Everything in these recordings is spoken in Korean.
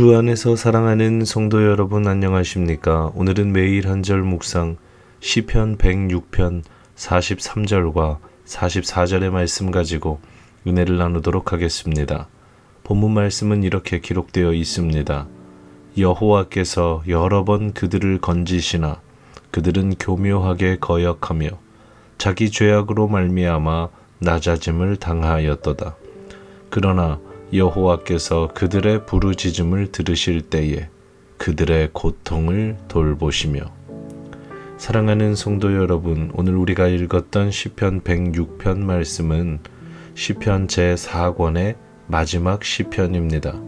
주 안에서 사랑하는 성도 여러분 안녕하십니까? 오늘은 매일 한 절 묵상 시편 106편 43절과 44절의 말씀 가지고 은혜를 나누도록 하겠습니다. 본문 말씀은 이렇게 기록되어 있습니다. 여호와께서 여러 번 그들을 건지시나 그들은 교묘하게 거역하며 자기 죄악으로 말미암아 낮아짐을 당하였도다. 그러나 여호와께서 그들의 부르짖음을 들으실 때에 그들의 고통을 돌보시며 사랑하는 성도 여러분, 오늘 우리가 읽었던 시편 106편 말씀은 시편 제4권의 마지막 시편입니다.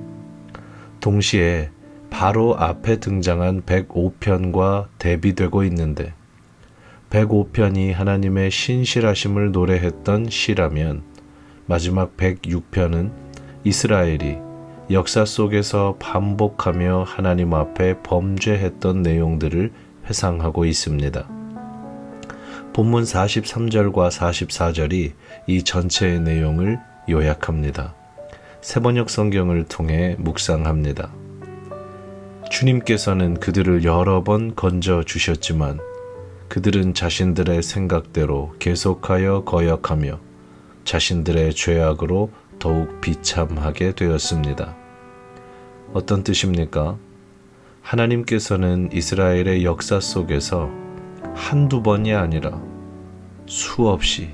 동시에 바로 앞에 등장한 105편과 대비되고 있는데 105편이 하나님의 신실하심을 노래했던 시라면 마지막 106편은 이스라엘이 역사 속에서 반복하며 하나님 앞에 범죄했던 내용들을 회상하고 있습니다. 본문 43절과 44절이 이 전체의 내용을 요약합니다. 세번역 성경을 통해 묵상합니다. 주님께서는 그들을 여러 번 건져 주셨지만 그들은 자신들의 생각대로 계속하여 거역하며 자신들의 죄악으로 더욱 비참하게 되었습니다. 어떤 뜻입니까? 하나님께서는 이스라엘의 역사 속에서 한두 번이 아니라 수없이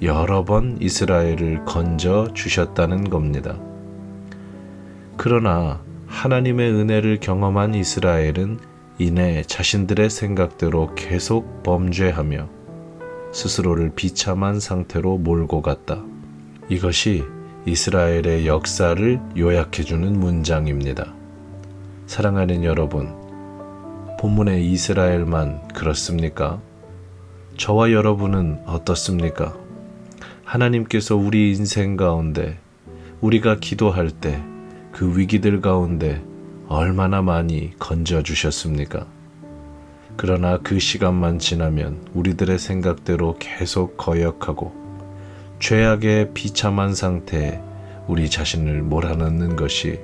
여러 번 이스라엘을 건져 주셨다는 겁니다. 그러나 하나님의 은혜를 경험한 이스라엘은 이내 자신들의 생각대로 계속 범죄하며 스스로를 비참한 상태로 몰고 갔다. 이것이 이스라엘의 역사를 요약해주는 문장입니다. 사랑하는 여러분, 본문의 이스라엘만 그렇습니까? 저와 여러분은 어떻습니까? 하나님께서 우리 인생 가운데 우리가 기도할 때 그 위기들 가운데 얼마나 많이 건져 주셨습니까? 그러나 그 시간만 지나면 우리들의 생각대로 계속 거역하고 죄악의 비참한 상태에 우리 자신을 몰아넣는 것이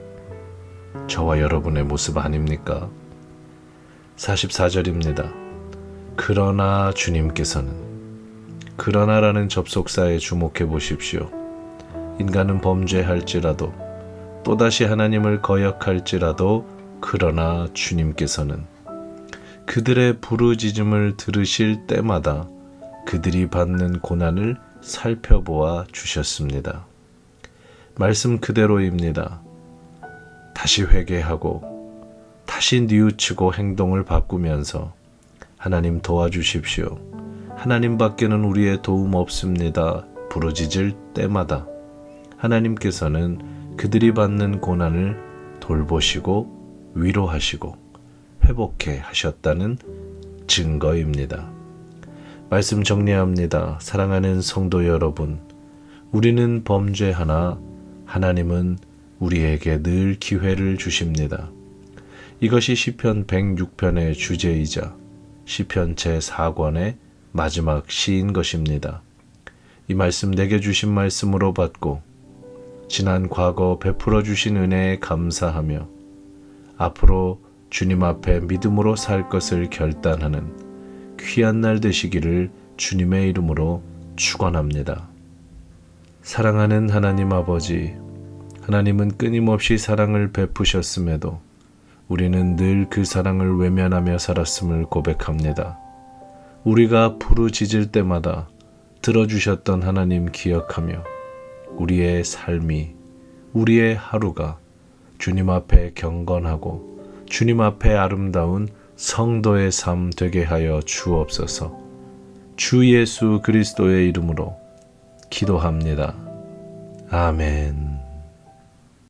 저와 여러분의 모습 아닙니까? 44절입니다. 그러나 주님께서는 그러나라는 접속사에 주목해 보십시오. 인간은 범죄할지라도 또다시 하나님을 거역할지라도 그러나 주님께서는 그들의 부르짖음을 들으실 때마다 그들이 받는 고난을 살펴보아 주셨습니다. 말씀 그대로입니다. 다시 회개하고 다시 뉘우치고 행동을 바꾸면서 하나님 도와주십시오. 하나님 밖에는 우리의 도움 없습니다. 부르짖을 때마다 하나님께서는 그들이 받는 고난을 돌보시고 위로하시고 회복해 하셨다는 증거입니다. 말씀 정리합니다. 사랑하는 성도 여러분, 우리는 범죄하나 하나님은 우리에게 늘 기회를 주십니다. 이것이 시편 106편의 주제이자 시편 제4권의 마지막 시인 것입니다. 이 말씀 내게 주신 말씀으로 받고 지난 과거 베풀어 주신 은혜에 감사하며 앞으로 주님 앞에 믿음으로 살 것을 결단하는 귀한 날 되시기를 주님의 이름으로 축원합니다. 사랑하는 하나님 아버지, 하나님은 끊임없이 사랑을 베푸셨음에도 우리는 늘 그 사랑을 외면하며 살았음을 고백합니다. 우리가 부르짖을 때마다 들어주셨던 하나님 기억하며 우리의 삶이, 우리의 하루가 주님 앞에 경건하고 주님 앞에 아름다운 성도의 삶 되게 하여 주옵소서. 주 예수 그리스도의 이름으로 기도합니다. 아멘.